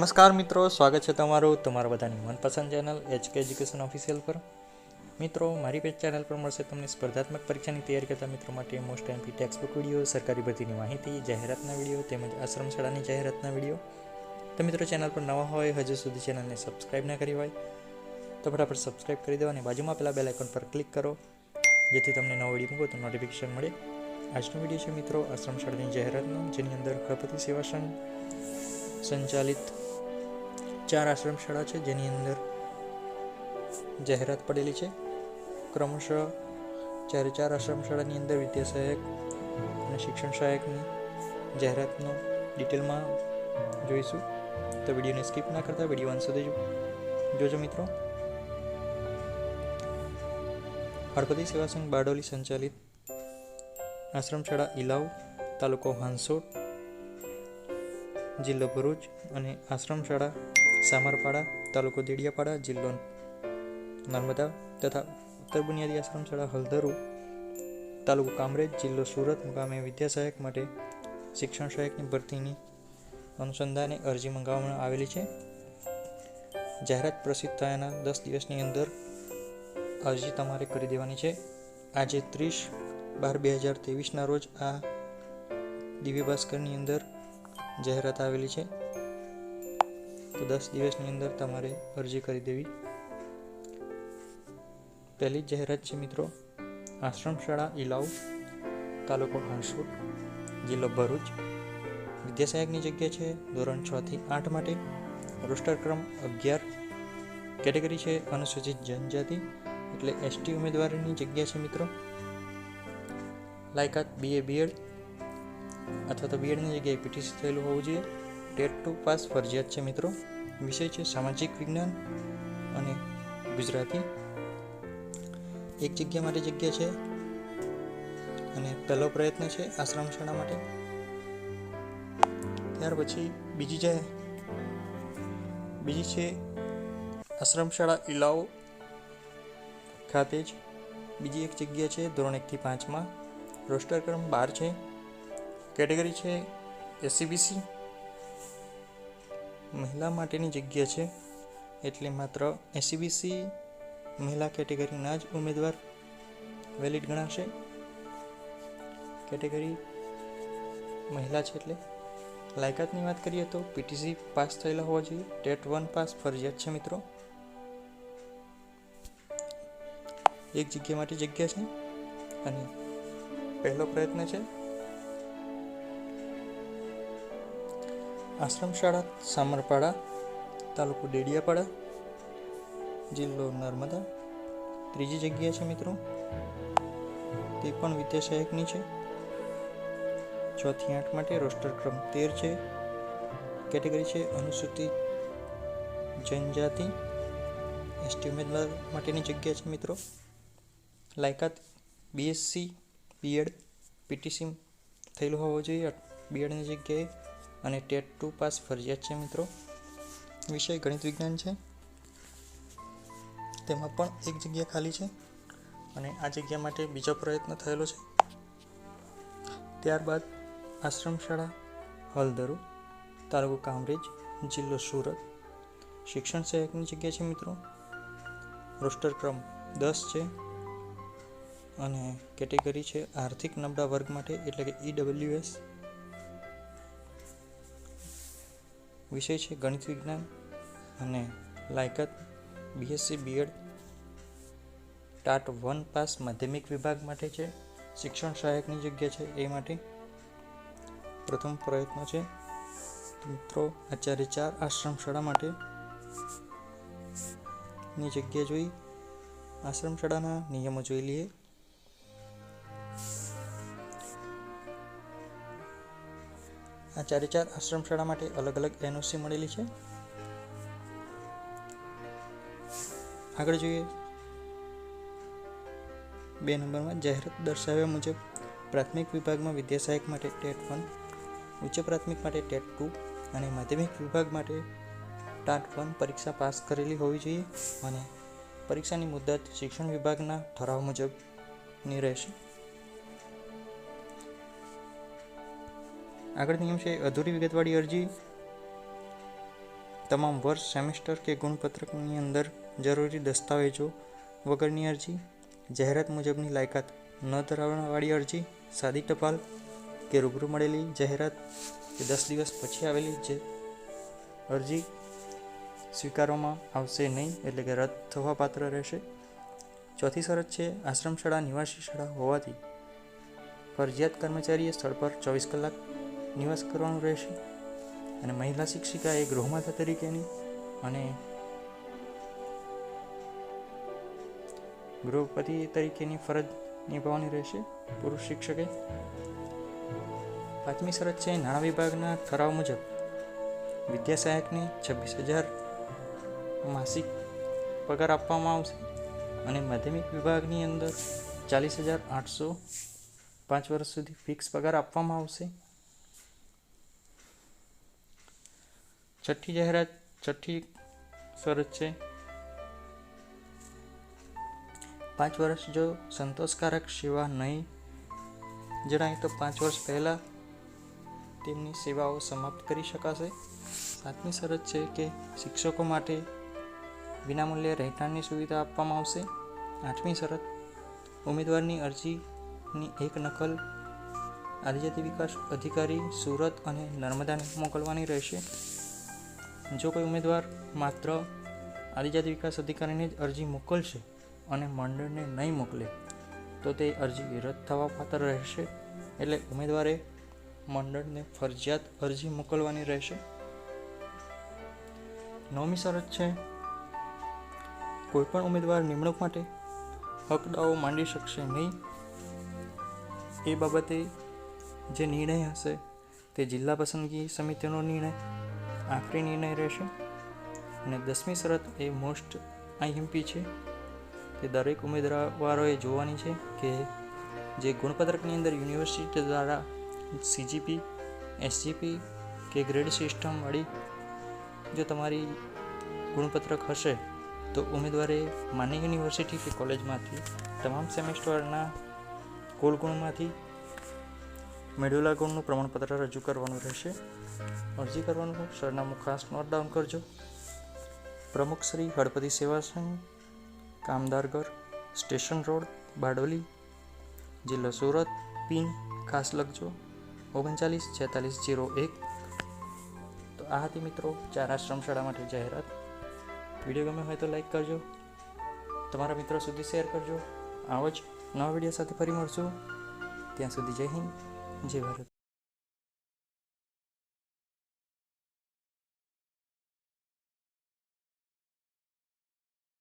નમસ્કાર મિત્રો, સ્વાગત છે તમારું તમારા બધાની મનપસંદ ચેનલ એચકે એજ્યુકેશન ઓફિશિયલ પર. મિત્રો, મારી પેજ ચેનલ પર મળશે તમને સ્પર્ધાત્મક પરીક્ષાની તૈયારી કરતા મિત્રો માટે મોસ્ટ એમપી ટેક્સ્ટબુક વીડિયો સરકારી ભરતીની માહિતી, જાહેરાતના વીડિયો તેમજ આશ્રમ શાળાની જાહેરાતના વીડિયો તો મિત્રો, ચેનલ પર નવા હોય, હજુ સુધી ચેનલને સબસ્ક્રાઈબ ના કરી હોય, તો ફટાફટ સબસ્ક્રાઈબ કરી દો અને બાજુમાં પેલા બેલ આઇકોન પર ક્લિક કરો, જેથી તમને નવો વીડિયો મૂકો તો નોટિફિકેશન મળે. આજનો વીડિયો છે મિત્રો આશ્રમ શાળાની જાહેરાતનો, જેની અંદર ગણપતિ સેવા સંઘ સંચાલિત ચાર આશ્રમ શાળા છે, જેની અંદર જાહેરાત પડેલી છે. ક્રમશઃ ચારે ચાર આશ્રમ શાળાની અંદર વિદ્યા સહાયક અને શિક્ષણ સહાયકની જાહેરાતનો ડિટેલમાં જોઈશું, તો વિડીયોને સ્કીપ ના કરતા, વીડિયો અંત સુધી જોજો મિત્રો. હળપતિ સેવા સંઘ બારડોલી સંચાલિત આશ્રમ શાળા ઇલાવ તાલુકો હાંસોટ, જિલ્લો ભરૂચ અને આશ્રમ શાળા સામરપાડા તાલુકો દેડિયાપાડા જિલ્લો નર્મદા તથા ઉત્તર બુનિયાદી આશ્રમ શાળા હલધરુ તાલુકો કામરેજ જિલ્લો સુરત, મુકામે વિદ્યા સહાયક માટે શિક્ષણ સહાયકની ભરતીની અનુસંધાને અરજી મંગાવવામાં આવેલી છે. જાહેરાત પ્રસિદ્ધ થયાના દસ દિવસની અંદર અરજી તમારે કરી દેવાની છે. આજે ત્રીસ બાર બે હજાર ત્રેવીસના રોજ આ દિવ્ય ભાસ્કરની અંદર જાહેરાત આવેલી છે. તો દસ દિવસની અંદર તમારે અરજી કરી દેવી. પહેલી જાહેરાત છે મિત્રો, આશ્રમ શાળા ઇલાવ તાલુકો હાંસોટ જિલ્લો ભરૂચ. વિદ્યા સહાયકની જગ્યા છે ધોરણ છ થી આઠ માટે. રોસ્ટર ક્રમ અગિયાર. કેટેગરી છે અનુસૂચિત જનજાતિ, એટલે એસટી ઉમેદવારની જગ્યા છે મિત્રો. લાયકાત બીએ બીએડ અથવા તો બીએડની જગ્યાએ પીટીસી થયેલું હોવું જોઈએ. ટેટ ટુ પાસ ફરજિયાત છે મિત્રો. વિષય છે સામાજિક વિજ્ઞાન અને ગુજરાતી. એક જગ્યા માટે જગ્યા છે અને પહેલો પ્રયત્ન છે આશ્રમ શાળા માટે. ત્યાર પછી બીજી જે બીજી છે આશ્રમ શાળા ઇલાવ ખાતે જ. બીજી એક જગ્યા છે ધોરણ એકથી પાંચમાં. રોસ્ટર ક્રમ બાર છે. કેટેગરી છે એસસીબીસી. મહિલા માટેની જગ્યા છે. એટલે માત્ર એસીબીસી મહિલા કેટેગરીના જ ઉમેદવાર વેલિડ ગણાશે. કેટેગરી મહિલા છે એટલે. લાયકાતની વાત કરીએ તો પીટીસી પાસ થયેલા હોવા જોઈએ. ટેટ વન પાસ ફરજિયાત છે મિત્રો. એક જગ્યા માટે જગ્યા છે. અને પહેલો પ્રયત્ન છે આશ્રમ શાળા સામરપાડા, તાલુકો ડેડિયાપાડા, જિલ્લો નર્મદા. ત્રીજી જગ્યા છે મિત્રો, તે પણ વિદ્યા સહાયકની છે. ચોથી આઠ માટે રોસ્ટર ક્રમ તેર છે. કેટેગરી છે અનુસૂચિત જનજાતિ. એસટી ઉમેદવાર માટેની જગ્યા છે મિત્રો. લાયકાત બીએસસી, બીએડ, પીટીસી થયેલું હોવું જોઈએ. બીએડની જગ્યાએ અને ટેટ ટુ પાસ ફરજિયાત છે મિત્રો. વિષય ગણિત વિજ્ઞાન છે. તેમાં પણ એક જગ્યા ખાલી છે અને આ જગ્યા માટે બીજો પ્રયત્ન થયેલો છે. ત્યારબાદ આશ્રમ શાળા હલદરુ, તાલુકો કામરેજ, જિલ્લો સુરત. શિક્ષણ સહાયકની જગ્યા છે મિત્રો. રોસ્ટર ક્રમ દસ છે અને કેટેગરી છે આર્થિક નબળા વર્ગ માટે એટલે કે ઈડબ્લ્યુએસ વિષય છે ગણિત વિજ્ઞાન અને લાયકાત BSc BEd TAT one pass માધ્યમિક વિભાગ માટે છે. શિક્ષણ સહાયકની જગ્યા છે એ માટે. પ્રથમ પ્રયત્ન છે. મિત્રો, આચાર્ય ચાર આશ્રમ શાળા માટે ની જગ્યા જોઈ. આશ્રમ શાળાના નિયમો જોઈ લઈએ. આ ચારે ચાર આશ્રમ શાળા માટે અલગ અલગ એનઓસી મળેલી છે. આગળ જોઈએ. બે નંબરમાં જાહેરાત દર્શાવ્યા મુજબ પ્રાથમિક વિભાગમાં વિદ્યા સહાયક માટે ટેટ વન, ઉચ્ચ પ્રાથમિક માટે ટેટ ટુ અને માધ્યમિક વિભાગ માટે ટાટ વન પરીક્ષા પાસ કરેલી હોવી જોઈએ. અને પરીક્ષાની મુદત શિક્ષણ વિભાગના ઠરાવ મુજબની રહેશે. આગળ નિયમ છે, અધૂરી વિગતવાળી અરજી તમામ વર્ષ, સેમેસ્ટર કે ગુણપત્રકની અંદર જરૂરી દસ્તાવેજો વગરની અરજી, જાહેરાત મુજબની લાયકાત ન ધરાવવાળી અરજી, સાદી ટપાલ કે રૂબરૂ મળેલી જાહેરાત કે દસ દિવસ પછી આવેલી જે અરજી સ્વીકારવામાં આવશે નહીં એટલે કે રદ થવા પાત્ર રહેશે. ચોથી શરત છે આશ્રમ શાળા નિવાસી શાળા હોવાથી ફરજિયાત કર્મચારીએ સ્થળ પર ચોવીસ કલાક નિવાસ કરવાનું રહેશે. અને મહિલા શિક્ષિકા એ ગૃહમાતા તરીકેની અને ગૃહપતિ તરીકેની ફરજ નિભાવવાની રહેશે. પુરુષ શિક્ષકે પાંચમી શરત છે, નાણાં વિભાગના ઠરાવ મુજબ. વિદ્યા સહાયકને છવ્વીસ હજાર માસિક પગાર આપવામાં આવશે અને માધ્યમિક વિભાગની અંદર ચાલીસ હજાર આઠસો પાંચ વર્ષ સુધી ફિક્સ પગાર આપવામાં આવશે. છઠ્ઠી જાહેરાત, છઠ્ઠી શરત છે. પાંચ વર્ષ જો સંતોષકારક સેવા નહીં જણાય તો પાંચ વર્ષ પહેલાં તેમની સેવાઓ સમાપ્ત કરી શકાશે. સાતમી શરત છે કે શિક્ષકો માટે વિનામૂલ્યે રહેઠાણની સુવિધા આપવામાં આવશે. આઠમી શરત, ઉમેદવારની અરજીની એક નકલ આદિજાતિ વિકાસ અધિકારી સુરત અને નર્મદાને મોકલવાની રહેશે. જો કોઈ ઉમેદવાર માત્ર આદિજાતિ વિકાસ અધિકારીને જ અરજી મોકલશે અને મંડળને નહીં મોકલે, તો તે અરજી રદ થવા પાત્ર રહેશે. એટલે ઉમેદવારે મંડળને ફરજિયાત અરજી મોકલવાની રહેશે. નવમી શરત છે, કોઈપણ ઉમેદવાર નિમણૂક માટે હકડાઓ માંડી શકશે નહીં. એ બાબતે જે નિર્ણય હશે તે જિલ્લા પસંદગી સમિતિનો નિર્ણય આખરી નિર્ણય રહેશે. અને દસમી શરત એ મોસ્ટ આઈએમપી છે. તે દરેક ઉમેદવારોએ જોવાની છે કે જે ગુણપત્રકની અંદર યુનિવર્સિટી દ્વારા સીજીપી, એસજીપી કે ગ્રેડ સિસ્ટમવાળી જો તમારી ગુણપત્રક હશે, તો ઉમેદવારે માન્ય યુનિવર્સિટી કે કોલેજમાંથી તમામ સેમેસ્ટરના કુલ ગુણમાંથી મેળવેલા ગુણનું પ્રમાણપત્ર રજૂ કરવાનું રહેશે. અરજી કરવાનું સરનામું ખાસ નોટ ડાઉન કરજો. પ્રમુખ શ્રી હળપતિ સેવા કામદારગર સ્ટેશન રોડ, બારડોલી, જિલ્લો સુરત, પિન ખાસ લખજો. ઓગણચાલીસ છેતાલીસ જીરો એક. તો આ હતી મિત્રો ચાર આશ્રમ શાળા માટે જાહેરાત. વીડિયો ગમે હોય તો લાઈક કરજો. તમારા મિત્રો સુધી શેર કરજો. આવો જ નવા વીડિયો સાથે ફરી મળશું. ત્યાં સુધી જય હિન્દ, જય ભારત.